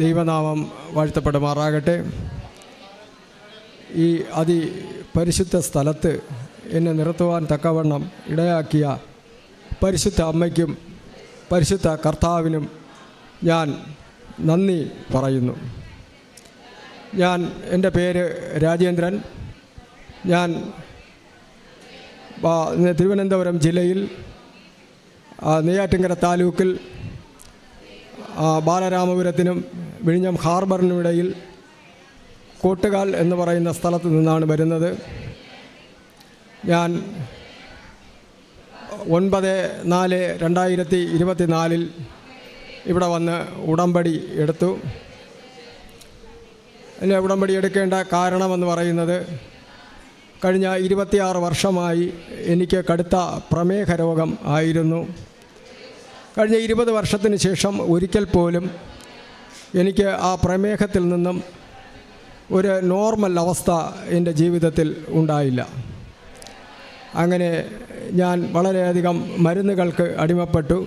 ദൈവനാമം വാഴ്ത്തപ്പെടുമാറാകട്ടെ. ഈ അതി പരിശുദ്ധ സ്ഥലത്ത് എന്നെ നിർത്തുവാൻ തക്കവണ്ണം ഇടയാക്കിയ പരിശുദ്ധ അമ്മയ്ക്കും പരിശുദ്ധ കർത്താവിനും ഞാൻ നന്ദി പറയുന്നു. ഞാൻ എന്റെ പേര് രാജേന്ദ്രൻ. ഞാൻ തിരുവനന്തപുരം ജില്ലയിൽ നെയ്യാറ്റിങ്കര താലൂക്കിൽ ബാലരാമപുരത്തിനും വിഴിഞ്ഞം ഹാർബറിനുമിടയിൽ കോട്ടുകാൽ എന്ന് പറയുന്ന സ്ഥലത്ത് നിന്നാണ് വരുന്നത്. ഞാൻ ഒൻപത് നാല് രണ്ടായിരത്തി ഇരുപത്തി നാലിൽ ഇവിടെ വന്ന് ഉടമ്പടി എടുത്തു. അതിന് ഉടമ്പടി എടുക്കേണ്ട കാരണമെന്ന് പറയുന്നത് കഴിഞ്ഞ ഇരുപത്തിയാറ് വർഷമായി എനിക്ക് കടുത്ത പ്രമേഹ രോഗം ആയിരുന്നു. കഴിഞ്ഞ ഇരുപത് വർഷത്തിന് ശേഷം ഒരിക്കൽ പോലും എനിക്ക് ആ പ്രമേഹത്തിൽ നിന്നും ഒരു നോർമൽ അവസ്ഥ എന്റെ ജീവിതത്തിൽ ഉണ്ടായില്ല. അങ്ങനെ ഞാൻ വളരെയധികം മരുന്നുകൾക്ക് അടിമപ്പെട്ടു.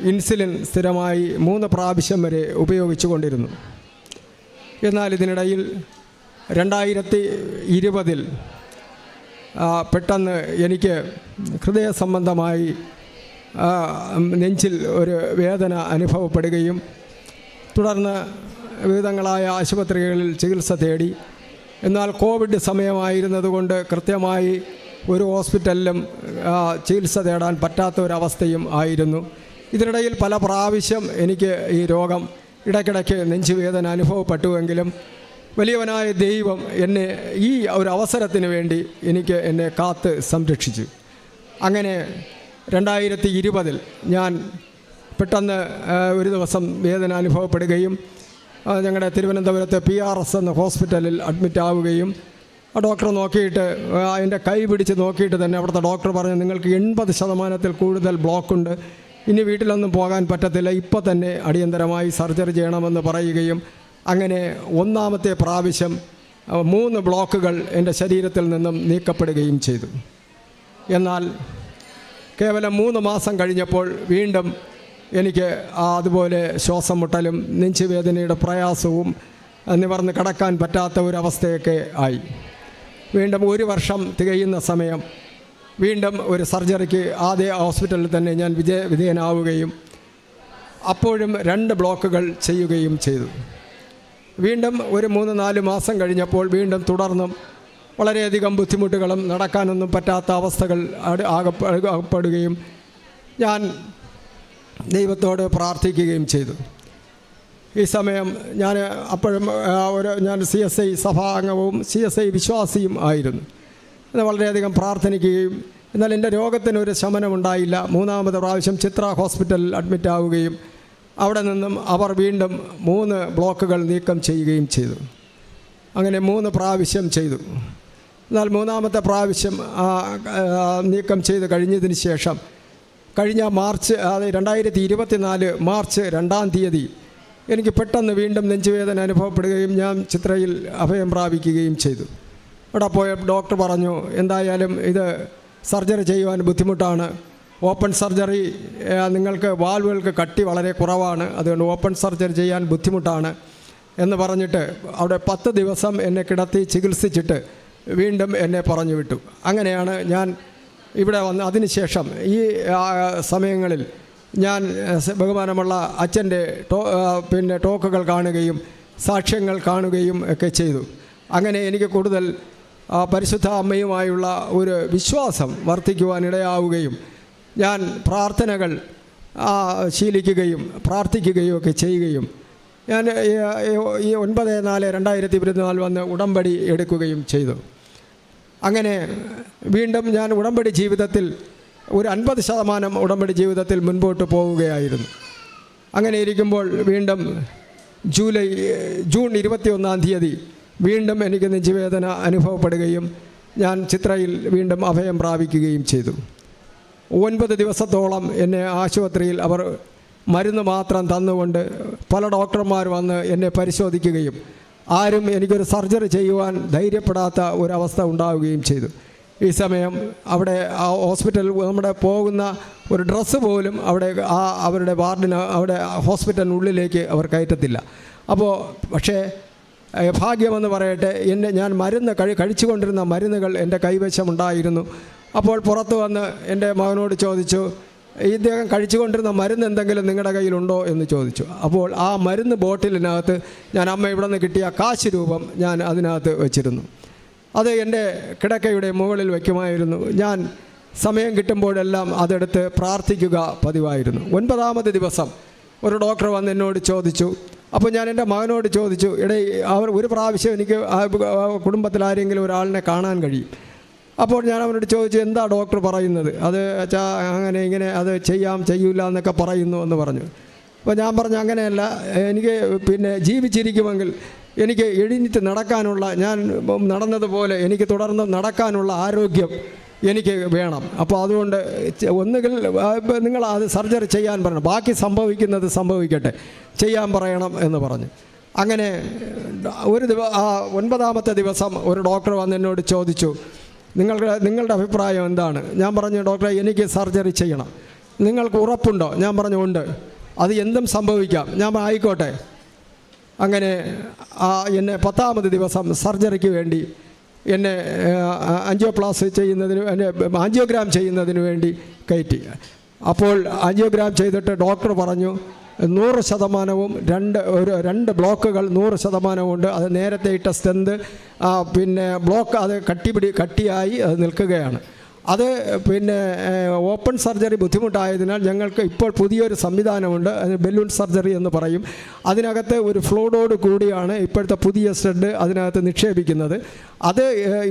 ഇൻസുലിൻ സ്ഥിരമായി മൂന്ന് പ്രാവശ്യം വരെ ഉപയോഗിച്ചു കൊണ്ടിരുന്നു എന്നാൽ ഇതിനിടയിൽ രണ്ടായിരത്തി ഇരുപതിൽ പെട്ടെന്ന് എനിക്ക് ഹൃദയ സംബന്ധമായി നെഞ്ചിൽ ഒരു വേദന അനുഭവപ്പെടുകയും തുടർന്ന് വിവിധങ്ങളായ ആശുപത്രികളിൽ ചികിത്സ തേടി. എന്നാൽ കോവിഡ് സമയമായിരുന്നതുകൊണ്ട് കൃത്യമായി ഒരു ഹോസ്പിറ്റലിലും ചികിത്സ തേടാൻ പറ്റാത്ത ഒരവസ്ഥയും ആയിരുന്നു. ഇതിനിടയിൽ പല പ്രാവശ്യം എനിക്ക് ഈ രോഗം ഇടയ്ക്കിടയ്ക്ക് നെഞ്ചുവേദന അനുഭവപ്പെട്ടുവെങ്കിലും വലിയവനായ ദൈവം എന്നെ ഈ ഒരു അവസരത്തിന് വേണ്ടി എനിക്ക് എന്നെ കാത്ത് സംരക്ഷിച്ചു. അങ്ങനെ രണ്ടായിരത്തി ഇരുപതിൽ ഞാൻ പെട്ടെന്ന് ഒരു ദിവസം വേദന അനുഭവപ്പെടുകയും ഞങ്ങളുടെ തിരുവനന്തപുരത്ത് പി ആർ എസ് എന്ന ഹോസ്പിറ്റലിൽ അഡ്മിറ്റ് ആവുകയും ഡോക്ടർ നോക്കിയിട്ട് അതിന്റെ കൈ പിടിച്ച് നോക്കിയിട്ട് തന്നെ അവിടുത്തെ ഡോക്ടർ പറഞ്ഞു നിങ്ങൾക്ക് എൺപത് ശതമാനത്തിൽ കൂടുതൽ ബ്ലോക്കുണ്ട്. ഇനി വീട്ടിലൊന്നും പോകാൻ പറ്റത്തില്ല. ഇപ്പോൾ തന്നെ അടിയന്തരമായി സർജറി ചെയ്യണമെന്ന് പറയുകയും അങ്ങനെ ഒന്നാമത്തെ പ്രാവശ്യം മൂന്ന് ബ്ലോക്കുകൾ എന്റെ ശരീരത്തിൽ നിന്നും നീക്കപ്പെടുകയും ചെയ്തു. എന്നാൽ കേവലം മൂന്ന് മാസം കഴിഞ്ഞപ്പോൾ വീണ്ടും എനിക്ക് അതുപോലെ ശ്വാസം മുട്ടലും നെഞ്ചുവേദനയുടെ പ്രയാസവും നിവർന്ന് കിടക്കാൻ പറ്റാത്ത ഒരവസ്ഥയൊക്കെ ആയി. വീണ്ടും ഒരു വർഷം തികയുന്ന സമയം. വീണ്ടും ഒരു സർജറിക്ക് ആദ്യ ഹോസ്പിറ്റലിൽ തന്നെ ഞാൻ വിജയ വിധേയനാവുകയും അപ്പോഴും രണ്ട് ബ്ലോക്കുകൾ ചെയ്യുകയും ചെയ്തു. വീണ്ടും ഒരു മൂന്ന് നാല് മാസം കഴിഞ്ഞപ്പോൾ വീണ്ടും തുടർന്നും വളരെയധികം ബുദ്ധിമുട്ടുകളും നടക്കാനൊന്നും പറ്റാത്ത അവസ്ഥകൾ അട് ആകപ്പെ- അകപ്പെടുകയും ഞാൻ ദൈവത്തോട് പ്രാർത്ഥിക്കുകയും ചെയ്തു. ഈ സമയം ഞാൻ അപ്പോഴും ഒരു ഞാൻ സി എസ് ഐ സഭാംഗവും സി എസ് ഐ വിശ്വാസിയും ആയിരുന്നു. വളരെയധികം പ്രാർത്ഥനിക്കുകയും എന്നാൽ എന്റെ രോഗത്തിനൊരു ശമനമുണ്ടായില്ല മൂന്നാമത് പ്രാവശ്യം ചിത്ര ഹോസ്പിറ്റലിൽ അഡ്മിറ്റ് ആവുകയും അവിടെ നിന്നും അവർ വീണ്ടും മൂന്ന് ബ്ലോക്കുകൾ നീക്കം ചെയ്യുകയും ചെയ്തു. അങ്ങനെ മൂന്ന് പ്രാവശ്യം ചെയ്തു. എന്നാൽ മൂന്നാമത്തെ പ്രാവശ്യം നീക്കം ചെയ്ത് കഴിഞ്ഞതിന് ശേഷം കഴിഞ്ഞ മാർച്ച് അത് രണ്ടായിരത്തി ഇരുപത്തിനാല് മാർച്ച് രണ്ടാം തീയതി എനിക്ക് പെട്ടെന്ന് വീണ്ടും നെഞ്ചുവേദന അനുഭവപ്പെടുകയും ഞാൻ ചിത്രയിൽ അഭയം പ്രാപിക്കുകയും ചെയ്തു. അവിടെ പോയ ഡോക്ടർ പറഞ്ഞു എന്തായാലും ഇത് സർജറി ചെയ്യുവാൻ ബുദ്ധിമുട്ടാണ്. ഓപ്പൺ സർജറി നിങ്ങൾക്ക് വാൽവുകൾക്ക് കട്ടി വളരെ കുറവാണ്. അതുകൊണ്ട് ഓപ്പൺ സർജറി ചെയ്യാൻ ബുദ്ധിമുട്ടാണ്. എന്ന് പറഞ്ഞിട്ട് അവിടെ പത്ത് ദിവസം എന്നെ കിടത്തി ചികിത്സിച്ചിട്ട് വീണ്ടും എന്നെ പറഞ്ഞു വിട്ടു. അങ്ങനെയാണ് ഞാൻ ഇവിടെ വന്ന് അതിനുശേഷം ഈ സമയങ്ങളിൽ ഞാൻ ബഹുമാനമുള്ള അച്ഛന്റെ ടോ പിന്നെ ടോക്കുകൾ കാണുകയും സാക്ഷ്യങ്ങൾ കാണുകയും ഒക്കെ ചെയ്തു. അങ്ങനെ എനിക്ക് കൂടുതൽ പരിശുദ്ധ അമ്മയുമായുള്ള ഒരു വിശ്വാസം വർദ്ധിക്കുവാനിടയാവുകയും ഞാൻ പ്രാർത്ഥനകൾ ശീലിക്കുകയും പ്രാർത്ഥിക്കുകയും ഒക്കെ ചെയ്യുകയും ഞാൻ ഈ- ഒൻപത് നാല് രണ്ടായിരത്തി ഇരുപത്തിനാല് വന്ന് ഉടമ്പടി എടുക്കുകയും ചെയ്തു. അങ്ങനെ വീണ്ടും ഞാൻ ഉടമ്പടി ജീവിതത്തിൽ ഒരു അൻപത് ശതമാനം ഉടമ്പടി ജീവിതത്തിൽ മുൻപോട്ട് പോവുകയായിരുന്നു. അങ്ങനെ ഇരിക്കുമ്പോൾ വീണ്ടും ജൂലൈ ജൂൺ ഇരുപത്തിയൊന്നാം തീയതി വീണ്ടും എനിക്ക് നെഞ്ചുവേദന അനുഭവപ്പെടുകയും ഞാൻ ചിത്രയിൽ വീണ്ടും അഭയം പ്രാപിക്കുകയും ചെയ്തു. ഒൻപത് ദിവസത്തോളം എന്നെ ആശുപത്രിയിൽ അവർ മരുന്ന് മാത്രം തന്നുകൊണ്ട് പല ഡോക്ടർമാർ വന്ന് എന്നെ പരിശോധിക്കുകയും ആരും എനിക്കൊരു സർജറി ചെയ്യുവാൻ ധൈര്യപ്പെടാത്ത ഒരവസ്ഥ ഉണ്ടാവുകയും ചെയ്തു. ഈ സമയം അവിടെ ആ ഹോസ്പിറ്റൽ നമ്മുടെ പോകുന്ന ഒരു ഡ്രസ്സ് പോലും അവിടെ ആ അവരുടെ വാർഡിന് അവിടെ ഹോസ്പിറ്റലിനുള്ളിലേക്ക് അവർ കയറ്റത്തില്ല. അപ്പോൾ പക്ഷേ ഭാഗ്യമെന്ന് പറയട്ടെ എന്നെ ഞാൻ മരുന്ന് കഴി കഴിച്ചുകൊണ്ടിരുന്ന മരുന്നുകൾ എന്റെ കൈവശമുണ്ടായിരുന്നു. അപ്പോൾ പുറത്തു വന്ന് എന്റെ മകനോട് ചോദിച്ചു ഇദ്ദേഹം കഴിച്ചുകൊണ്ടിരുന്ന മരുന്ന് എന്തെങ്കിലും നിങ്ങളുടെ കയ്യിലുണ്ടോ എന്ന് ചോദിച്ചു. അപ്പോൾ ആ മരുന്ന് ബോട്ടിലിനകത്ത് ഞാൻ അമ്മ ഇവിടെ നിന്ന് കിട്ടിയ കാശ് രൂപം ഞാൻ അതിനകത്ത് വെച്ചിരുന്നു. അത് എന്റെ കിടക്കയുടെ മുകളിൽ വയ്ക്കുമായിരുന്നു ഞാൻ സമയം കിട്ടുമ്പോഴെല്ലാം അതെടുത്ത് പ്രാർത്ഥിക്കുക പതിവായിരുന്നു. ഒൻപതാമത് ദിവസം ഒരു ഡോക്ടർ വന്ന് എന്നോട് ചോദിച്ചു. അപ്പോൾ ഞാൻ എന്റെ മകനോട് ചോദിച്ചു ഇടയിൽ അവർ ഒരു പ്രാവശ്യം എനിക്ക് കുടുംബത്തിൽ ആരെങ്കിലും ഒരാളിനെ കാണാൻ കഴിയും. അപ്പോൾ ഞാൻ അവനോട് ചോദിച്ചു എന്താ ഡോക്ടർ പറയുന്നത്? അത് അങ്ങനെ ഇങ്ങനെ അത് ചെയ്യാം ചെയ്യൂല എന്നൊക്കെ പറയുന്നു എന്ന് പറഞ്ഞു. അപ്പോൾ ഞാൻ പറഞ്ഞു അങ്ങനെയല്ല എനിക്ക് പിന്നെ ജീവിച്ചിരിക്കുമെങ്കിൽ എനിക്ക് എഴുന്നിട്ട് നടക്കാനുള്ള ഞാൻ നടന്നതുപോലെ എനിക്ക് തുടർന്ന് നടക്കാനുള്ള ആരോഗ്യം എനിക്ക് വേണം. അപ്പോൾ അതുകൊണ്ട് ഒന്നുകിൽ നിങ്ങൾ അത് സർജറി ചെയ്യാൻ പറയണം. ബാക്കി സംഭവിക്കുന്നത് സംഭവിക്കട്ടെ. ചെയ്യാൻ പറയണം എന്ന് പറഞ്ഞു. അങ്ങനെ ഒരു ദിവസം ആ ഒൻപതാമത്തെ ദിവസം ഒരു ഡോക്ടർ വന്ന് എന്നോട് ചോദിച്ചു നിങ്ങളുടെ നിങ്ങളുടെ അഭിപ്രായം എന്താണ്? ഞാൻ പറഞ്ഞു ഡോക്ടറെ എനിക്ക് സർജറി ചെയ്യണം. നിങ്ങൾക്ക് ഉറപ്പുണ്ടോ? ഞാൻ പറഞ്ഞു ഉണ്ട്. അത് എന്തും സംഭവിക്കാം. ഞാൻ ആയിക്കോട്ടെ. അങ്ങനെ എന്നെ പത്താമത് ദിവസം സർജറിക്ക് വേണ്ടി എന്നെ ആൻജിയോപ്ലാസ് ചെയ്യുന്നതിന് എന്നെ ആൻജിയോഗ്രാം ചെയ്യുന്നതിന് വേണ്ടി കയറ്റി. അപ്പോൾ ആൻജിയോഗ്രാം ചെയ്തിട്ട് ഡോക്ടർ പറഞ്ഞു നൂറ് ശതമാനവും രണ്ട് ഒരു രണ്ട് ബ്ലോക്കുകൾ നൂറ് ശതമാനവും ഉണ്ട്. അത് നേരത്തെ ഇട്ട സ്റ്റെന്ത് പിന്നെ ബ്ലോക്ക് അത് കട്ടിപിടി കട്ടിയായി അത് നിൽക്കുകയാണ്. അത് പിന്നെ ഓപ്പൺ സർജറി ബുദ്ധിമുട്ടായതിനാൽ ഞങ്ങൾക്ക് ഇപ്പോൾ പുതിയൊരു സംവിധാനമുണ്ട്. ബലൂൺ സർജറി എന്ന് പറയും. അതിനകത്ത് ഒരു ഫ്ലോഡോട് കൂടിയാണ് ഇപ്പോഴത്തെ പുതിയ സ്റ്റഡ് അതിനകത്ത് നിക്ഷേപിക്കുന്നത്. അത്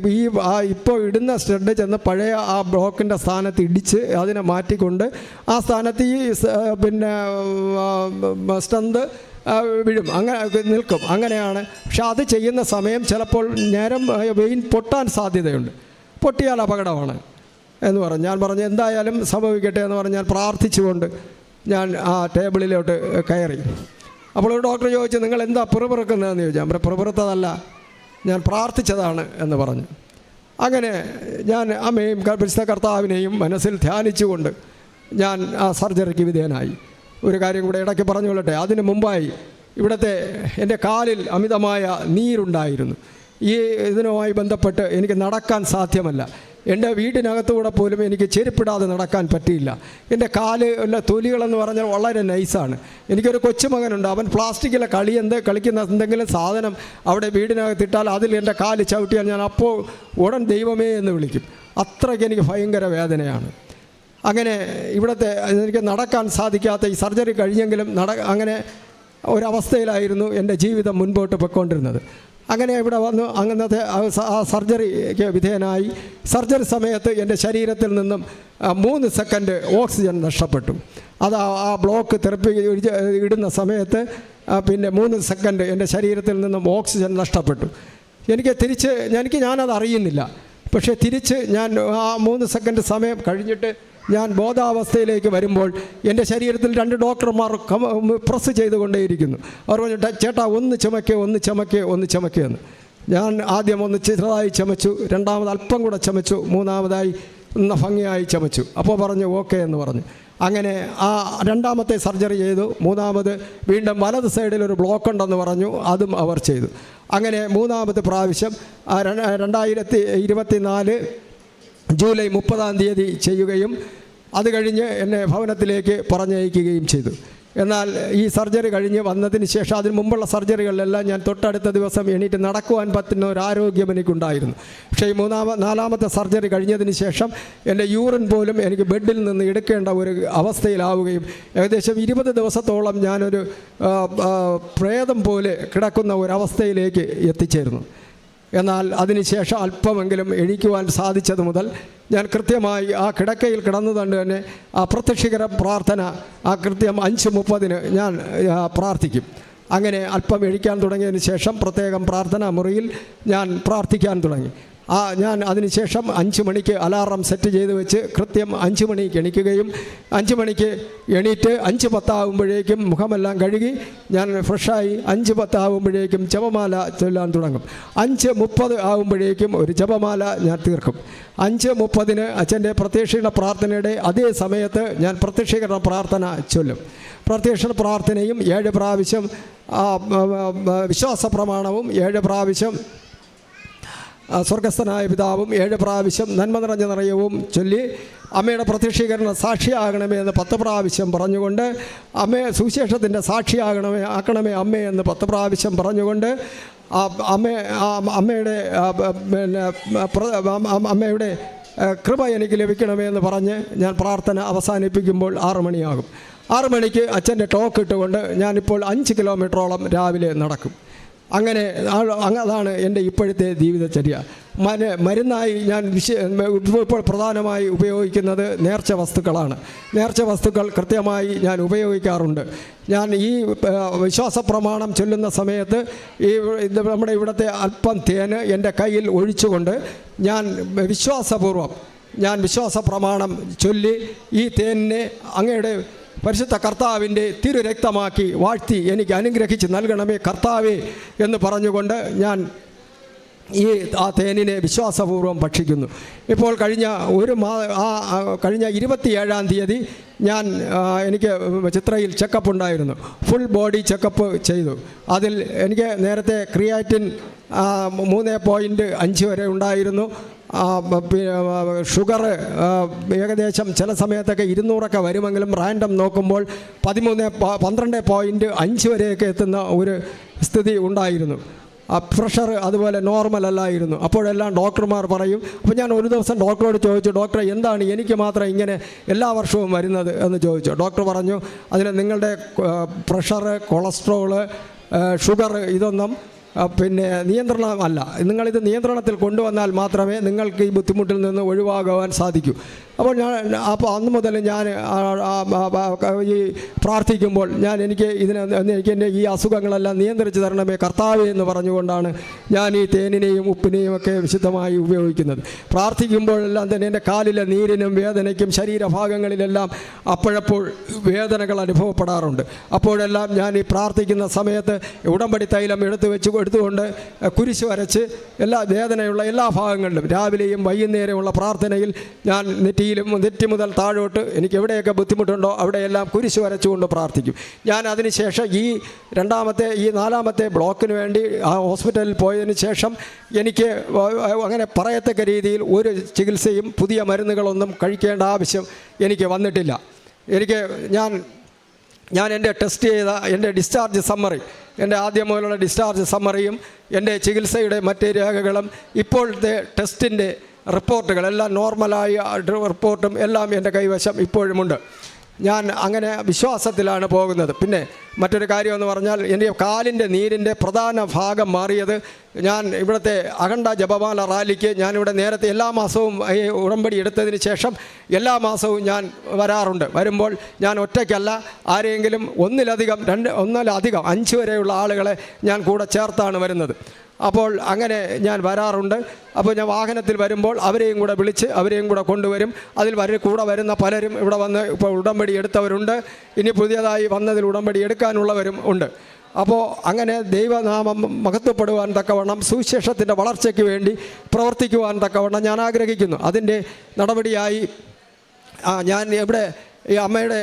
ഈ ഇപ്പോൾ ഇടുന്ന സ്റ്റഡ് ചെന്ന് പഴയ ആ ബ്ലോക്കിന്റെ സ്ഥാനത്ത് ഇടിച്ച് അതിനെ മാറ്റിക്കൊണ്ട് ആ സ്ഥാനത്ത് ഈ പിന്നെ സ്റ്റന്ത് വീഴും. അങ്ങനെ നിൽക്കും. അങ്ങനെയാണ്. പക്ഷെ അത് ചെയ്യുന്ന സമയം ചിലപ്പോൾ നേരം വെയിൻ പൊട്ടാൻ സാധ്യതയുണ്ട്. പൊട്ടിയാൽ അപകടമാണ്. എന്ന് പറഞ്ഞു. ഞാൻ പറഞ്ഞു എന്തായാലും സംഭവിക്കട്ടെ എന്ന് പറഞ്ഞ് ഞാൻ പ്രാർത്ഥിച്ചുകൊണ്ട് ഞാൻ ആ ടേബിളിലോട്ട് കയറി. അപ്പോൾ ഒരു ഡോക്ടർ ചോദിച്ചു നിങ്ങൾ എന്താ പിറുപിറുക്കുന്നതെന്ന് ചോദിച്ചു. ഞാൻ പറഞ്ഞു, പിറുപിറുത്തതല്ല ഞാൻ പ്രാർത്ഥിച്ചതാണ് എന്ന് പറഞ്ഞു. അങ്ങനെ ഞാൻ അമ്മയും പരിശുദ്ധ കർത്താവിനെയും മനസ്സിൽ ധ്യാനിച്ചുകൊണ്ട് ഞാൻ ആ സർജറിക്ക് വിധേയനായി. ഒരു കാര്യം കൂടെ ഇടയ്ക്ക് പറഞ്ഞു കൊള്ളട്ടെ. അതിന് മുമ്പായി ഇവിടുത്തെ എന്റെ കാലിൽ അമിതമായ നീരുണ്ടായിരുന്നു. ഈ ഇതിനുമായി ബന്ധപ്പെട്ട് എനിക്ക് നടക്കാൻ സാധ്യമല്ല. എന്റെ വീടിനകത്തുകൂടെ പോലും എനിക്ക് ചെരുപ്പിടാതെ നടക്കാൻ പറ്റിയില്ല. എന്റെ കാൽ അല്ല തൊലികളെന്ന് പറഞ്ഞാൽ വളരെ നൈസാണ്. എനിക്കൊരു കൊച്ചുമകനുണ്ട്. അവൻ പ്ലാസ്റ്റിക്കിലെ കളി എന്ത് കളിക്കുന്ന എന്തെങ്കിലും സാധനം അവിടെ വീടിനകത്തിട്ടാൽ അതിൽ എന്റെ കാൽ ചവിട്ടിയാൽ ഞാൻ അപ്പോൾ ഉടൻ ദൈവമേ എന്ന് വിളിക്കും. അത്രയ്ക്ക് എനിക്ക് ഭയങ്കര വേദനയാണ്. അങ്ങനെ ഇവിടുത്തെ എനിക്ക് നടക്കാൻ സാധിക്കാത്ത ഈ സർജറി കഴിഞ്ഞെങ്കിലും നട അങ്ങനെ ഒരവസ്ഥയിലായിരുന്നു എന്റെ ജീവിതം മുൻപോട്ട് പൊയ്ക്കൊണ്ടിരുന്നത്. അങ്ങനെ ഇവിടെ വന്ന് അങ്ങനത്തെ ആ സർജറിക്ക് വിധേയനായി. സർജറി സമയത്ത് എന്റെ ശരീരത്തിൽ നിന്നും മൂന്ന് സെക്കൻഡ് ഓക്സിജൻ നഷ്ടപ്പെട്ടു. അത് ആ ബ്ലോക്ക് തെറപ്പി ഇടുന്ന സമയത്ത് പിന്നെ മൂന്ന് സെക്കൻഡ് എന്റെ ശരീരത്തിൽ നിന്നും ഓക്സിജൻ നഷ്ടപ്പെട്ടു. എനിക്ക് തിരിച്ച് എനിക്ക് ഞാനത് അറിയുന്നില്ല. പക്ഷേ തിരിച്ച് ഞാൻ ആ മൂന്ന് സെക്കൻഡ് സമയം കഴിഞ്ഞിട്ട് ഞാൻ ബോധാവസ്ഥയിലേക്ക് വരുമ്പോൾ എന്റെ ശരീരത്തിൽ രണ്ട് ഡോക്ടർമാർ പ്രസ് ചെയ്തുകൊണ്ടേയിരിക്കുന്നു. അവർ പറഞ്ഞു ചേട്ടാ ഒന്ന് ചുമക്കേ ഒന്ന് ചുമക്കേ ഒന്ന് ചുമക്കേ എന്ന്. ഞാൻ ആദ്യം ഒന്ന് ചെറുതായി ചമച്ചു രണ്ടാമത് അല്പം കൂടെ ചമച്ചു മൂന്നാമതായി ഒന്ന് ഭംഗിയായി ചമച്ചു. അപ്പോൾ പറഞ്ഞു ഓക്കെ എന്ന് പറഞ്ഞു. അങ്ങനെ ആ രണ്ടാമത്തെ സർജറി ചെയ്തു മൂന്നാമത് വീണ്ടും വലത് സൈഡിൽ ഒരു ബ്ലോക്ക് ഉണ്ടെന്ന് പറഞ്ഞു അതും അവർ ചെയ്തു. അങ്ങനെ മൂന്നാമത്തെ പ്രാവശ്യം രണ്ടായിരത്തി ഇരുപത്തി നാല് ജൂലൈ മുപ്പതാം തീയതി ചെയ്യുകയും അത് കഴിഞ്ഞ് എന്നെ ഭവനത്തിലേക്ക് പറഞ്ഞയക്കുകയും ചെയ്തു. എന്നാൽ ഈ സർജറി കഴിഞ്ഞ് വന്നതിന് ശേഷം അതിന് മുമ്പുള്ള സർജറികളിലെല്ലാം ഞാൻ തൊട്ടടുത്ത ദിവസം എണീറ്റ് നടക്കുവാൻ പറ്റുന്ന ഒരു ആരോഗ്യം എനിക്കുണ്ടായിരുന്നു. പക്ഷേ ഈ മൂന്നാമ നാലാമത്തെ സർജറി കഴിഞ്ഞതിന് ശേഷം എന്റെ യൂറിൻ പോലും എനിക്ക് ബെഡിൽ നിന്ന് എടുക്കേണ്ട ഒരു അവസ്ഥയിലാവുകയും ഏകദേശം ഇരുപത് ദിവസത്തോളം ഞാനൊരു പ്രേതം പോലെ കിടക്കുന്ന ഒരവസ്ഥയിലേക്ക് എത്തിച്ചേർന്നു. എന്നാൽ അതിനുശേഷം അല്പമെങ്കിലും എഴിക്കുവാൻ സാധിച്ചത് മുതൽ ഞാൻ കൃത്യമായി ആ കിടക്കയിൽ കിടന്നുകൊണ്ട് തന്നെ ആ പ്രത്യക്ഷകര പ്രാർത്ഥന ആ കൃത്യം അഞ്ച് മുപ്പതിന് ഞാൻ പ്രാർത്ഥിക്കും. അങ്ങനെ അല്പം എഴിക്കാൻ തുടങ്ങിയതിന് ശേഷം പ്രത്യേകം പ്രാർത്ഥനാ മുറിയിൽ ഞാൻ പ്രാർത്ഥിക്കാൻ തുടങ്ങി. ആ ഞാൻ അതിനുശേഷം അഞ്ച് മണിക്ക് അലാറം സെറ്റ് ചെയ്ത് വെച്ച് കൃത്യം അഞ്ച് മണിക്ക് എണീക്കുകയും അഞ്ച് മണിക്ക് എണീറ്റ് അഞ്ച് പത്താകുമ്പോഴേക്കും മുഖമെല്ലാം കഴുകി ഞാൻ ഫ്രഷായി അഞ്ച് പത്താകുമ്പോഴേക്കും ജപമാല ചൊല്ലാൻ തുടങ്ങും. അഞ്ച് മുപ്പത് ആകുമ്പോഴേക്കും ഒരു ജപമാല ഞാൻ തീർക്കും. അഞ്ച് മുപ്പതിന് അച്ഛന്റെ പ്രത്യക്ഷീകരണ പ്രാർത്ഥനയുടെ അതേ സമയത്ത് ഞാൻ പ്രത്യക്ഷീകരണ പ്രാർത്ഥന ചൊല്ലും. പ്രത്യക്ഷ പ്രാർത്ഥനയും ഏഴ് പ്രാവശ്യം വിശ്വാസ പ്രമാണവും ഏഴ് പ്രാവശ്യം സ്വർഗസ്ഥനായ പിതാവും ഏഴ് പ്രാവശ്യം നന്മ നിറഞ്ഞ നിറയവും ചൊല്ലി അമ്മയുടെ പ്രത്യക്ഷീകരണ സാക്ഷിയാകണമേ എന്ന് പത്ത് പ്രാവശ്യം പറഞ്ഞുകൊണ്ട് അമ്മയെ സുവിശേഷത്തിന്റെ സാക്ഷിയാകണമേ ആക്കണമേ അമ്മേ എന്ന് പത്ത് പ്രാവശ്യം പറഞ്ഞുകൊണ്ട് അമ്മ അമ്മയുടെ പിന്നെ അമ്മയുടെ കൃപ എനിക്ക് ലഭിക്കണമേ എന്ന് പറഞ്ഞ് ഞാൻ പ്രാർത്ഥന അവസാനിപ്പിക്കുമ്പോൾ ആറു മണിയാകും. ആറു മണിക്ക് അച്ഛന്റെ ടോക്ക് ഇട്ടുകൊണ്ട് ഞാനിപ്പോൾ അഞ്ച് കിലോമീറ്ററോളം രാവിലെ നടക്കും. അങ്ങനെ അതാണ് എന്റെ ഇപ്പോഴത്തെ ജീവിതചര്യ. മന മരുന്നായി ഞാൻ വിശ ഇപ്പോൾ പ്രധാനമായി ഉപയോഗിക്കുന്നത് നേർച്ച വസ്തുക്കളാണ്. നേർച്ച വസ്തുക്കൾ കൃത്യമായി ഞാൻ ഉപയോഗിക്കാറുണ്ട്. ഞാൻ ഈ വിശ്വാസ പ്രമാണം ചൊല്ലുന്ന സമയത്ത് ഈ നമ്മുടെ ഇവിടുത്തെ അല്പം തേന് എന്റെ കയ്യിൽ ഒഴിച്ചുകൊണ്ട് ഞാൻ വിശ്വാസപൂർവം ഞാൻ വിശ്വാസ പ്രമാണം ചൊല്ലി ഈ തേനിനെ അങ്ങയുടെ പരിശുദ്ധ കർത്താവിന്റെ തിരുരക്തമാക്കി വാഴ്ത്തി എനിക്ക് അനുഗ്രഹിച്ച് നൽകണമേ കർത്താവേ എന്ന് പറഞ്ഞുകൊണ്ട് ഞാൻ ഈ ആ തേനിനെ വിശ്വാസപൂർവം ഭക്ഷിക്കുന്നു. ഇപ്പോൾ കഴിഞ്ഞ ഒരു മാ ആ കഴിഞ്ഞ ഇരുപത്തിയേഴാം തീയതി ഞാൻ എനിക്ക് ചിത്രയിൽ ചെക്കപ്പ് ഉണ്ടായിരുന്നു. ഫുൾ ബോഡി ചെക്കപ്പ് ചെയ്തു. അതിൽ എനിക്ക് നേരത്തെ ക്രിയാറ്റിൻ മൂന്ന് പോയിന്റ് അഞ്ച് വരെ ഉണ്ടായിരുന്നു. ഷുഗർ ഏകദേശം ചില സമയത്തൊക്കെ ഇരുന്നൂറൊക്കെ വരുമെങ്കിലും റാൻഡം നോക്കുമ്പോൾ പതിമൂന്ന് പന്ത്രണ്ട് പോയിന്റ് അഞ്ച് വരെയൊക്കെ എത്തുന്ന ഒരു സ്ഥിതി ഉണ്ടായിരുന്നു. പ്രഷർ അതുപോലെ നോർമൽ അല്ലായിരുന്നു. അപ്പോഴെല്ലാം ഡോക്ടർമാർ പറയും അപ്പോൾ ഞാൻ ഒരു ദിവസം ഡോക്ടറോട് ചോദിച്ചു ഡോക്ടറെ എന്താണ് എനിക്ക് മാത്രം ഇങ്ങനെ എല്ലാ വർഷവും വരുന്നത്? എന്ന് ചോദിച്ചു. ഡോക്ടർ പറഞ്ഞു അതിന് നിങ്ങളുടെ പ്രഷർ കൊളസ്ട്രോൾ ഷുഗർ ഇതൊന്നും പിന്നെ നിയന്ത്രണമല്ല നിങ്ങളിത് നിയന്ത്രണത്തിൽ കൊണ്ടുവന്നാൽ മാത്രമേ നിങ്ങൾക്ക് ഈ ബുദ്ധിമുട്ടിൽ നിന്ന് ഒഴിവാകുവാൻ സാധിക്കൂ. അപ്പോൾ ഞാൻ അപ്പോൾ അന്ന് മുതൽ ഞാൻ ഈ പ്രാർത്ഥിക്കുമ്പോൾ ഞാൻ എനിക്ക് ഇതിനെ എനിക്ക് എന്റെ ഈ അസുഖങ്ങളെല്ലാം നിയന്ത്രിച്ച് തരണമേ കർത്താവ് എന്ന് പറഞ്ഞുകൊണ്ടാണ് ഞാൻ ഈ തേനിനെയും ഉപ്പിനെയും ഒക്കെ വിശുദ്ധമായി ഉപയോഗിക്കുന്നത്. പ്രാർത്ഥിക്കുമ്പോഴെല്ലാം തന്നെ എന്റെ കാലിലെ നീരിനും വേദനയ്ക്കും ശരീരഭാഗങ്ങളിലെല്ലാം അപ്പോഴപ്പോൾ വേദനകൾ അനുഭവപ്പെടാറുണ്ട്. അപ്പോഴെല്ലാം ഞാൻ ഈ പ്രാർത്ഥിക്കുന്ന സമയത്ത് ഉടമ്പടി തൈലം എടുത്തു വെച്ച് എടുത്തുകൊണ്ട് കുരിശ് വരച്ച് എല്ലാ വേദനയുള്ള എല്ലാ ഭാഗങ്ങളിലും രാവിലെയും വൈകുന്നേരമുള്ള പ്രാർത്ഥനയിൽ ഞാൻ നെറ്റിയിലും നെറ്റി മുതൽ താഴോട്ട് എനിക്ക് എവിടെയൊക്കെ ബുദ്ധിമുട്ടുണ്ടോ അവിടെയെല്ലാം കുരിശ് വരച്ചുകൊണ്ട് പ്രാർത്ഥിക്കും. ഞാൻ അതിനുശേഷം ഈ രണ്ടാമത്തെ ഈ നാലാമത്തെ ബ്ലോക്കിന് വേണ്ടി ആ ഹോസ്പിറ്റലിൽ പോയതിന് ശേഷം എനിക്ക് അങ്ങനെ പറയത്തക്ക രീതിയിൽ ഒരു ചികിത്സയും പുതിയ മരുന്നുകളൊന്നും കഴിക്കേണ്ട ആവശ്യം എനിക്ക് വന്നിട്ടില്ല. എനിക്ക് ഞാൻ ഞാൻ എന്റെ ടെസ്റ്റ് ചെയ്ത എന്റെ ഡിസ്ചാർജ് സമ്മറി എന്റെ ആദ്യം മുതലുള്ള ഡിസ്ചാർജ് സമ്മറിയും എന്റെ ചികിത്സയുടെ മറ്റ് രേഖകളും ഇപ്പോഴത്തെ ടെസ്റ്റിന്റെ റിപ്പോർട്ടുകൾ എല്ലാം നോർമലായ റിപ്പോർട്ടും എല്ലാം എന്റെ കൈവശം ഇപ്പോഴുമുണ്ട്. ഞാൻ അങ്ങനെ വിശ്വാസത്തിലാണ് പോകുന്നത്. പിന്നെ മറ്റൊരു കാര്യമെന്ന് പറഞ്ഞാൽ എന്റെ കാലിന്റെ നീരിന്റെ പ്രധാന ഭാഗം മാറിയത് ഞാൻ ഇവിടുത്തെ അഖണ്ഡ ജപമാല റാലിക്ക് ഞാനിവിടെ നേരത്തെ എല്ലാ മാസവും ഈ ഉടമ്പടി എടുത്തതിന് ശേഷം എല്ലാ മാസവും ഞാൻ വരാറുണ്ട്. വരുമ്പോൾ ഞാൻ ഒറ്റയ്ക്കല്ല ആരെങ്കിലും ഒന്നിലധികം രണ്ട് ഒന്നിലധികം അഞ്ച് വരെയുള്ള ആളുകളെ ഞാൻ കൂടെ ചേർത്താണ് വരുന്നത്. അപ്പോൾ അങ്ങനെ ഞാൻ വരാറുണ്ട്. അപ്പോൾ ഞാൻ വാഹനത്തിൽ വരുമ്പോൾ അവരെയും കൂടെ വിളിച്ച് അവരെയും കൂടെ കൊണ്ടുവരും. അതിൽ വര കൂടെ വരുന്ന പലരും ഇവിടെ വന്ന് ഇപ്പോൾ ഉടമ്പടി എടുത്തവരുണ്ട്. ഇനി പുതിയതായി വന്നതിൽ ഉടമ്പടി എടുക്കാനുള്ളവരും ഉണ്ട്. അപ്പോൾ അങ്ങനെ ദൈവനാമം മഹത്വപ്പെടുവാൻ തക്കവണ്ണം സുവിശേഷത്തിന്റെ വളർച്ചയ്ക്ക് വേണ്ടി പ്രവർത്തിക്കുവാൻ തക്കവണ്ണം ഞാൻ ആഗ്രഹിക്കുന്നു. അതിന്റെ നടപടിയായി ഞാൻ ഇവിടെ ഈ അമ്മയുടെ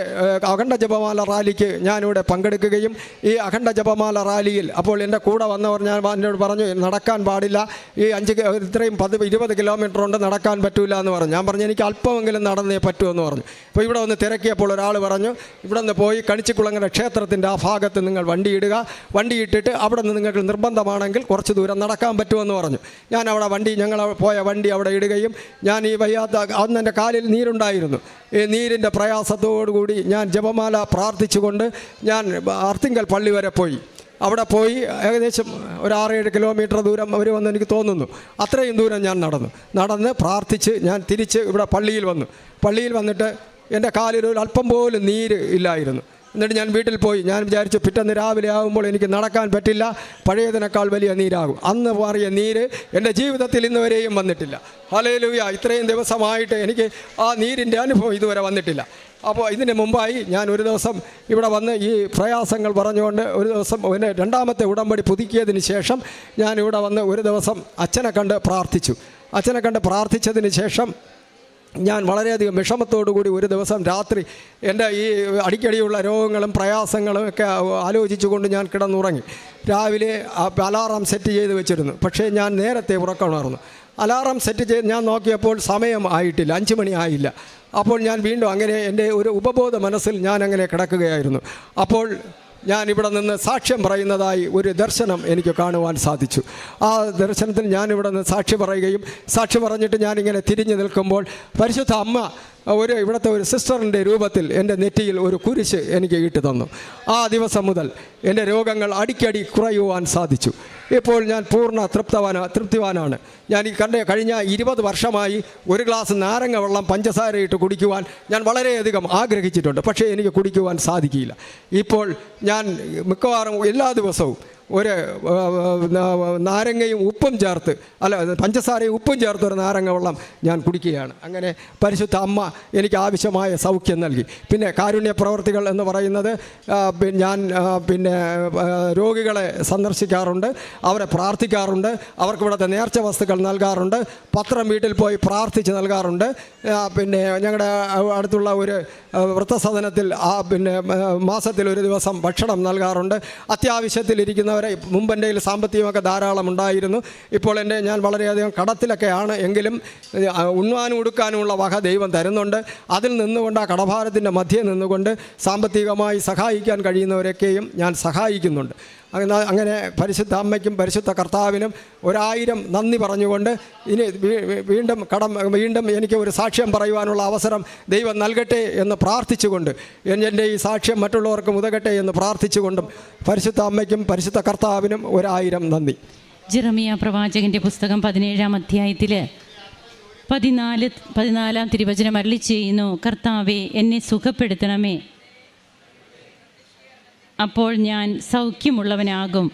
അഖണ്ഡ ജപമാല റാലിക്ക് ഞാനിവിടെ പങ്കെടുക്കുകയും ഈ അഖണ്ഡ ജപമാല റാലിയിൽ അപ്പോൾ എന്റെ കൂടെ വന്നവർ ഞാൻ എന്നോട് പറഞ്ഞു നടക്കാൻ പാടില്ല. ഈ അഞ്ച് ഇത്രയും പത്ത് ഇരുപത് കിലോമീറ്റർ ഉണ്ട് നടക്കാൻ പറ്റൂല എന്ന് പറഞ്ഞു. ഞാൻ പറഞ്ഞു എനിക്ക് അല്പമെങ്കിലും നടന്നേ പറ്റൂ എന്ന് പറഞ്ഞു. അപ്പോൾ ഇവിടെ ഒന്ന് തിരക്കിയപ്പോൾ ഒരാൾ പറഞ്ഞു ഇവിടെ നിന്ന് പോയി കണിച്ചിക്കുളങ്ങര ക്ഷേത്രത്തിന്റെ ആ ഭാഗത്ത് നിങ്ങൾ വണ്ടിയിടുക ഇടുക. വണ്ടി ഇട്ടിട്ട് അവിടെ നിന്ന് നിങ്ങൾക്ക് നിർബന്ധമാണെങ്കിൽ കുറച്ച് ദൂരം നടക്കാൻ പറ്റുമെന്ന് പറഞ്ഞു. ഞാൻ അവിടെ വണ്ടി ഞങ്ങൾ പോയ വണ്ടി അവിടെ ഇടുകയും ഞാൻ ഈ വയ്യാത്ത അന്ന് എന്റെ കാലിൽ നീരുണ്ടായിരുന്നു. ഈ നീരിന്റെ പ്രയാസത്തോടുകൂടി ഞാൻ ജപമാല പ്രാർത്ഥിച്ചുകൊണ്ട് ഞാൻ അർത്തിങ്കൽ പള്ളി വരെ പോയി. അവിടെ പോയി ഏകദേശം ഒരു ആറേഴ് കിലോമീറ്റർ ദൂരം അവർ വന്ന് എനിക്ക് തോന്നുന്നു. അത്രയും ദൂരം ഞാൻ നടന്നു. നടന്ന് പ്രാർത്ഥിച്ച് ഞാൻ തിരിച്ച് ഇവിടെ പള്ളിയിൽ വന്നു. പള്ളിയിൽ വന്നിട്ട് എന്റെ കാലിൽ ഒരു അല്പം പോലും നീര് ഇല്ലായിരുന്നു. എന്നിട്ട് ഞാൻ വീട്ടിൽ പോയി. ഞാൻ വിചാരിച്ചു പിറ്റേന്ന് രാവിലെ ആകുമ്പോൾ എനിക്ക് നടക്കാൻ പറ്റില്ല. പഴയതിനേക്കാൾ വലിയ നീരാകും. അന്ന് മാറിയ നീര് എന്റെ ജീവിതത്തിൽ ഇന്നുവരെയും വന്നിട്ടില്ല. ഹലേലുയ ഇത്രയും ദിവസമായിട്ട് എനിക്ക് ആ നീരിന്റെ അനുഭവം ഇതുവരെ വന്നിട്ടില്ല. അപ്പോൾ ഇതിന് മുമ്പായി ഞാൻ ഒരു ദിവസം ഇവിടെ വന്ന് ഈ പ്രയാസങ്ങൾ പറഞ്ഞുകൊണ്ട് ഒരു ദിവസം പിന്നെ രണ്ടാമത്തെ ഉടമ്പടി പുതുക്കിയതിന് ശേഷം ഞാൻ ഇവിടെ വന്ന് ഒരു ദിവസം അച്ഛനെ കണ്ട് പ്രാർത്ഥിച്ചു. അച്ഛനെ കണ്ട് പ്രാർത്ഥിച്ചതിന് ശേഷം ഞാൻ വളരെയധികം വിഷമത്തോടു കൂടി ഒരു ദിവസം രാത്രി എന്റെ ഈ അടിക്കടിയുള്ള രോഗങ്ങളും പ്രയാസങ്ങളും ഒക്കെ ആലോചിച്ചുകൊണ്ട് ഞാൻ കിടന്നുറങ്ങി. രാവിലെ അലാറം സെറ്റ് ചെയ്ത് വെച്ചിരുന്നു. പക്ഷേ ഞാൻ നേരത്തെ ഉറക്കമുണർന്നു. അലാറം സെറ്റ് ചെയ്ത് ഞാൻ നോക്കിയപ്പോൾ സമയം ആയിട്ടില്ല അഞ്ച് മണി ആയില്ല. അപ്പോൾ ഞാൻ വീണ്ടും അങ്ങനെ എന്റെ ഒരു ഉപബോധ മനസ്സിൽ ഞാൻ അങ്ങനെ കിടക്കുകയായിരുന്നു. അപ്പോൾ ഞാൻ ഇവിടെ നിന്ന് സാക്ഷ്യം പറയുന്നതായി ഒരു ദർശനം എനിക്ക് കാണുവാൻ സാധിച്ചു. ആ ദർശനത്തിൽ ഞാൻ നിന്ന് സാക്ഷി പറയുകയും സാക്ഷി പറഞ്ഞിട്ട് ഞാനിങ്ങനെ തിരിഞ്ഞു നിൽക്കുമ്പോൾ പരിശുദ്ധ അമ്മ ഒരു ഇവിടുത്തെ ഒരു സിസ്റ്ററിന്റെ രൂപത്തിൽ എന്റെ നെറ്റിയിൽ ഒരു കുരിശ് എനിക്ക് ഇട്ട് തന്നു. ആ ദിവസം മുതൽ എന്റെ രോഗങ്ങൾ അടിക്കടി കുറയുവാൻ സാധിച്ചു. ഇപ്പോൾ ഞാൻ പൂർണ തൃപ്തവാന തൃപ്തിവാനാണ്. ഞാൻ ഈ കണ്ട കഴിഞ്ഞ ഇരുപത് വർഷമായി ഒരു ഗ്ലാസ് നാരങ്ങ വെള്ളം പഞ്ചസാരയിട്ട് കുടിക്കുവാൻ ഞാൻ വളരെയധികം ആഗ്രഹിച്ചിട്ടുണ്ട്. പക്ഷേ എനിക്ക് കുടിക്കുവാൻ സാധിക്കില്ല ഇപ്പോൾ ഞാൻ മിക്കവാറും എല്ലാ ദിവസവും ഒരു നാരങ്ങയും ഉപ്പും ചേർത്ത് അല്ല പഞ്ചസാരയും ഉപ്പും ചേർത്ത് ഒരു നാരങ്ങ വെള്ളം ഞാൻ കുടിക്കുകയാണ്. അങ്ങനെ പരിശുദ്ധ അമ്മ എനിക്ക് ആവശ്യമായ സൗഖ്യം നൽകി. പിന്നെ കാരുണ്യ പ്രവർത്തികൾ എന്ന് പറയുന്നത് ഞാൻ പിന്നെ രോഗികളെ സന്ദർശിക്കാറുണ്ട് അവരെ പ്രാർത്ഥിക്കാറുണ്ട് അവർക്ക് ഇവിടുത്തെ നേർച്ച വസ്തുക്കൾ നൽകാറുണ്ട് പത്രം വീട്ടിൽ പോയി പ്രാർത്ഥിച്ച് നൽകാറുണ്ട്. പിന്നെ ഞങ്ങളുടെ അടുത്തുള്ള ഒരു വൃത്തസദനത്തിൽ പിന്നെ മാസത്തിൽ ഒരു ദിവസം ഭക്ഷണം നൽകാറുണ്ട്. അത്യാവശ്യത്തിലിരിക്കുന്നവരെ മുമ്പ് എന്റെ സാമ്പത്തികമൊക്കെ ധാരാളം ഉണ്ടായിരുന്നു. ഇപ്പോൾ എന്റെ ഞാൻ വളരെയധികം കടത്തിലൊക്കെയാണ് എങ്കിലും ഉണ്ണുവാനും ഉടുക്കാനുമുള്ള വക ദൈവം തരുന്നുണ്ട്. അതിൽ നിന്നുകൊണ്ട് ആ കടഭാരത്തിന്റെ മധ്യേ നിന്നുകൊണ്ട് സാമ്പത്തികമായി സഹായിക്കാൻ കഴിയുന്നവരൊക്കെയും ഞാൻ സഹായിക്കുന്നുണ്ട്. അങ്ങനെ അങ്ങനെ പരിശുദ്ധ അമ്മയ്ക്കും പരിശുദ്ധ കർത്താവിനും ഒരായിരം നന്ദി പറഞ്ഞുകൊണ്ട് ഇനി വീണ്ടും കടം വീണ്ടും എനിക്ക് ഒരു സാക്ഷ്യം പറയുവാനുള്ള അവസരം ദൈവം നൽകട്ടെ എന്ന് പ്രാർത്ഥിച്ചുകൊണ്ട് എൻ- എന്റെ ഈ സാക്ഷ്യം മറ്റുള്ളവർക്ക് ഉതകട്ടെ എന്ന് പ്രാർത്ഥിച്ചുകൊണ്ടും പരിശുദ്ധ അമ്മയ്ക്കും പരിശുദ്ധ കർത്താവിനും ഒരായിരം നന്ദി. ജെറമിയ പ്രവാചകന്റെ പുസ്തകം പതിനേഴാം അധ്യായത്തിൽ പതിനാല് പതിനാലാം തിരുവചനം അരളി ചെയ്യുന്നു കർത്താവെ എന്നെ സുഖപ്പെടുത്തണമേ. അപ്പോൾ ഞാൻ സൗഖ്യമുള്ളവനാകും.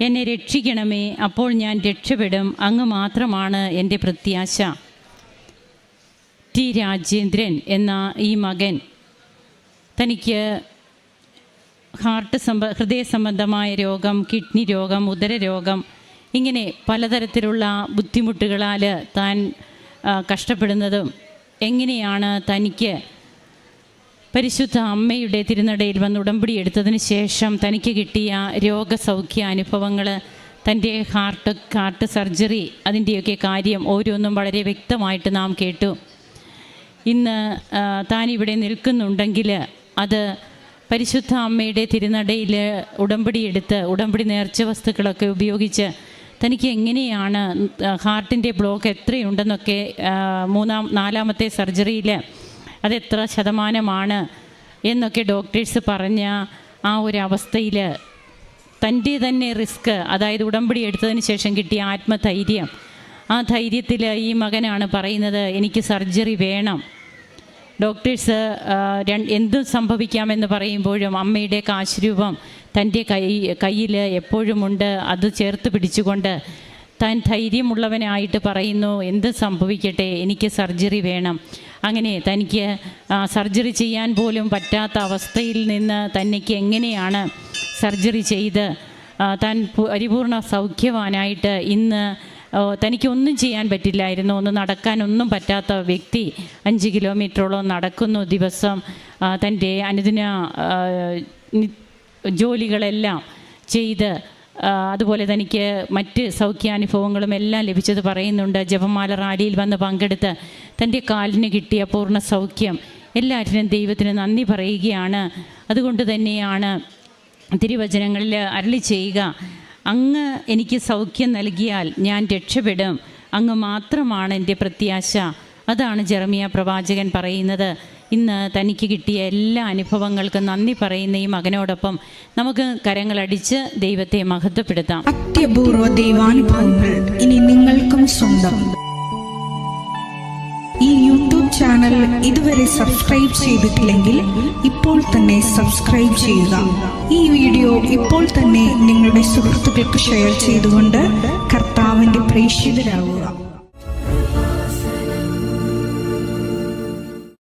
എന്നെ രക്ഷിക്കണമേ അപ്പോൾ ഞാൻ രക്ഷപ്പെടും. അങ്ങ് മാത്രമാണ് എന്റെ പ്രത്യാശ. ടി രാജേന്ദ്രൻ എന്ന ഈ മകൻ തനിക്ക് ഹാർട്ട് സംബ ഹൃദയ സംബന്ധമായ രോഗം കിഡ്നി രോഗം ഉദര രോഗം ഇങ്ങനെ പലതരത്തിലുള്ള ബുദ്ധിമുട്ടുകളാൽ താൻ കഷ്ടപ്പെടുന്നതും എങ്ങനെയാണ് തനിക്ക് പരിശുദ്ധ അമ്മയുടെ തിരുനടയിൽ വന്ന് ഉടമ്പടി എടുത്തതിന് ശേഷം തനിക്ക് കിട്ടിയ രോഗസൗഖ്യ അനുഭവങ്ങൾ തന്റെ ഹാർട്ട് ഹാർട്ട് സർജറി അതിന്റെയൊക്കെ കാര്യം ഓരോന്നും വളരെ വ്യക്തമായിട്ട് നാം കേട്ടു. ഇന്ന് താൻ ഇവിടെ നിൽക്കുന്നുണ്ടെങ്കിൽ അത് പരിശുദ്ധ അമ്മയുടെ തിരുനടയിൽ ഉടമ്പടി എടുത്ത് ഉടമ്പടി നേർച്ച വസ്തുക്കളൊക്കെ ഉപയോഗിച്ച് തനിക്ക് എങ്ങനെയാണ് ഹാർട്ടിന്റെ ബ്ലോക്ക് എത്രയുണ്ടെന്നൊക്കെ മൂന്നാം നാലാമത്തെ സർജറിയിൽ അതെത്ര ശതമാനമാണ് എന്നൊക്കെ ഡോക്ടേഴ്സ് പറഞ്ഞ ആ ഒരു അവസ്ഥയിൽ തന്റെ തന്നെ റിസ്ക് അതായത് ഉടമ്പടി എടുത്തതിന് ശേഷം കിട്ടിയ ആത്മധൈര്യം ആ ധൈര്യത്തിൽ ഈ മകനാണ് പറയുന്നത് എനിക്ക് സർജറി വേണം. ഡോക്ടേഴ്സ് എന്തും സംഭവിക്കാമെന്ന് പറയുമ്പോഴും അമ്മയുടെ കാശുരൂപം തന്റെ കൈ കയ്യിൽ എപ്പോഴുമുണ്ട് അത് ചേർത്ത് പിടിച്ചുകൊണ്ട് താൻ ധൈര്യമുള്ളവനായിട്ട് പറയുന്നു എന്ത് സംഭവിക്കട്ടെ എനിക്ക് സർജറി വേണം. അങ്ങനെ തനിക്ക് സർജറി ചെയ്യാൻ പോലും പറ്റാത്ത അവസ്ഥയിൽ നിന്ന് തനിക്ക് എങ്ങനെയാണ് സർജറി ചെയ്ത് താൻ പരിപൂർണ സൗഖ്യവാനായിട്ട് ഇന്ന് തനിക്കൊന്നും ചെയ്യാൻ പറ്റില്ലായിരുന്നു. ഒന്ന് നടക്കാനൊന്നും പറ്റാത്ത വ്യക്തി അഞ്ച് കിലോമീറ്ററോളം നടക്കുന്നു ദിവസം. തന്റെ അനുദിന ജോലികളെല്ലാം ചെയ്ത് അതുപോലെ തനിക്ക് മറ്റ് സൗഖ്യാനുഭവങ്ങളും എല്ലാം ലഭിച്ചത് പറയുന്നുണ്ട്. ജപമാല റാലിയിൽ വന്ന് പങ്കെടുത്ത് തന്റെ കാലിന് കിട്ടിയ പൂർണ സൗഖ്യം എല്ലാറ്റിനും ദൈവത്തിന് നന്ദി പറയുകയാണ്. അതുകൊണ്ട് തന്നെയാണ് തിരുവചനങ്ങളിൽ അരളി ചെയ്യുക അങ്ങ് എനിക്ക് സൗഖ്യം നൽകിയാൽ ഞാൻ രക്ഷപ്പെടും. അങ്ങ് മാത്രമാണ് എന്റെ പ്രത്യാശ. അതാണ് ജെറമിയ പ്രവാചകൻ പറയുന്നത്. ഇന്ന് തനിക്ക് കിട്ടിയ എല്ലാ അനുഭവങ്ങൾക്കും നന്ദി പറയുന്ന ഈ മകനോടൊപ്പം നമുക്ക് കരങ്ങളടിച്ച് ദൈവത്തെ മഹത്വപ്പെടുത്താം. അത്യപൂർവ ദൈവാനുഭവങ്ങൾ ഇനി നിങ്ങൾക്കും സ്വന്തം. ഈ യൂട്യൂബ് ചാനൽ ഇതുവരെ സബ്സ്ക്രൈബ് ചെയ്തിട്ടില്ലെങ്കിൽ ഇപ്പോൾ തന്നെ സബ്സ്ക്രൈബ് ചെയ്യുക. ഈ വീഡിയോ ഇപ്പോൾ തന്നെ നിങ്ങളുടെ സുഹൃത്തുക്കൾക്ക് ഷെയർ ചെയ്തുകൊണ്ട് കർത്താവിന്റെ പ്രേക്ഷിതരാകുക